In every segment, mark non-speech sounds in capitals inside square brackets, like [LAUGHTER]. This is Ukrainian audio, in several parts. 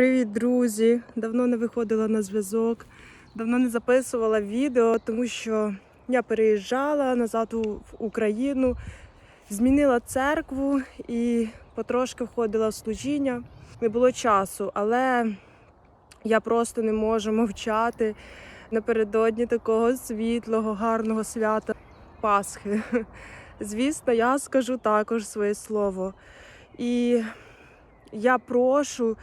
Привіт, друзі! Давно не виходила на зв'язок, давно не записувала відео, тому що я переїжджала назад в Україну, змінила церкву і потрошки входила в служіння. Не було часу, але я просто не можу мовчати напередодні такого світлого, гарного свята Пасхи. [LAUGHS] Звісно, я скажу також своє слово. І я прошу,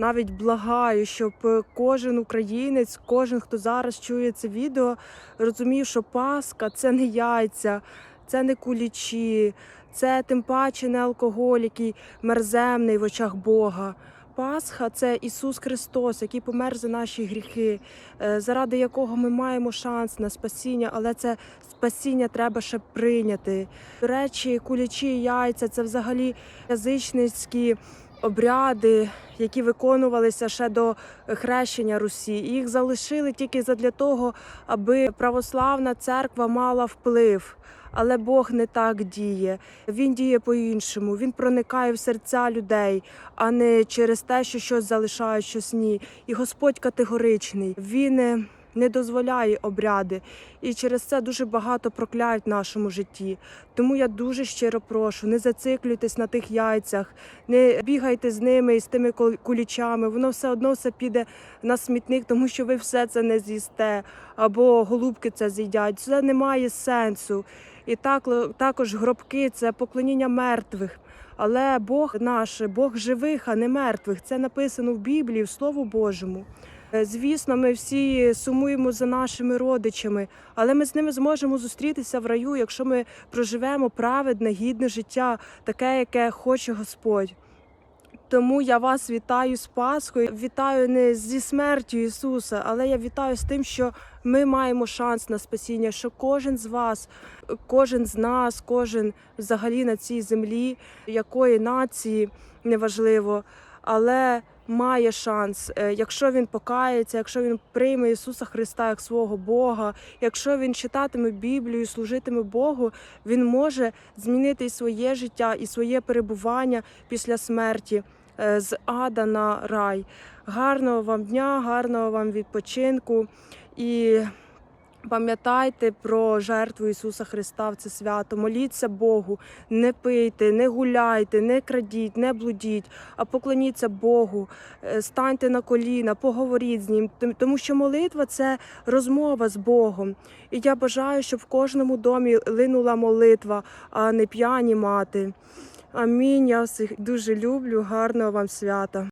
навіть благаю, щоб кожен українець, кожен, хто зараз чує це відео, розумів, що Пасха це не яйця, це не кулічі, це тим паче не алкоголь, який мерземний в очах Бога. Пасха це Ісус Христос, який помер за наші гріхи, е, заради якого ми маємо шанс на спасіння, але це спасіння треба ще прийняти. Речі, кулячі яйця це взагалі язичницькі обряди, які виконувалися ще до хрещення Русі. Їх залишили тільки задля того, аби православна церква мала вплив. Але Бог не так діє. Він діє по-іншому. Він проникає в серця людей, а не через те, що щось залишає, щось ні. І Господь категоричний. Він е, не дозволяє обряди. І через це дуже багато проклять в нашому житті. Тому я дуже щиро прошу, не зациклюйтесь на тих яйцях, не бігайте з ними і з тими кул- кулічами. Воно все одно все піде на смітник, тому що ви все це не з'їсте, або голубки це з'їдять. Це не має сенсу. І так також гробки це поклоніння мертвих. Але Бог наш, Бог живих, а не мертвих. Це написано в Біблії, в Слову Божому. Е, Звісно, ми всі сумуємо за нашими родичами, але ми з ними зможемо зустрітися в раю, якщо ми проживемо праведне, гідне життя, таке, яке хоче Господь. Тому я вас вітаю з Пасхою. Вітаю не зі смертю Ісуса, але я вітаю з тим, що ми маємо шанс на спасіння, що кожен з вас, кожен з нас, кожен взагалі на цій землі, якої нації неважливо, але має шанс, Е, якщо він покається, якщо він прийме Ісуса Христа як свого Бога, якщо він читатиме Біблію, служитиме Богу, він може змінити і своє життя, і своє перебування після смерті е, з ада на рай. Гарного вам дня, гарного вам відпочинку і пам'ятайте про жертву Ісуса Христа в це свято. Моліться Богу, не пийте, не гуляйте, не крадіть, не блудіть, а поклоніться Богу, Е, станьте на коліна, поговоріть з ним, тому що молитва це розмова з Богом. І я бажаю, щоб в кожному домі линула молитва, а не п'яні мати. Амінь. Я всіх дуже люблю. Гарного вам свята.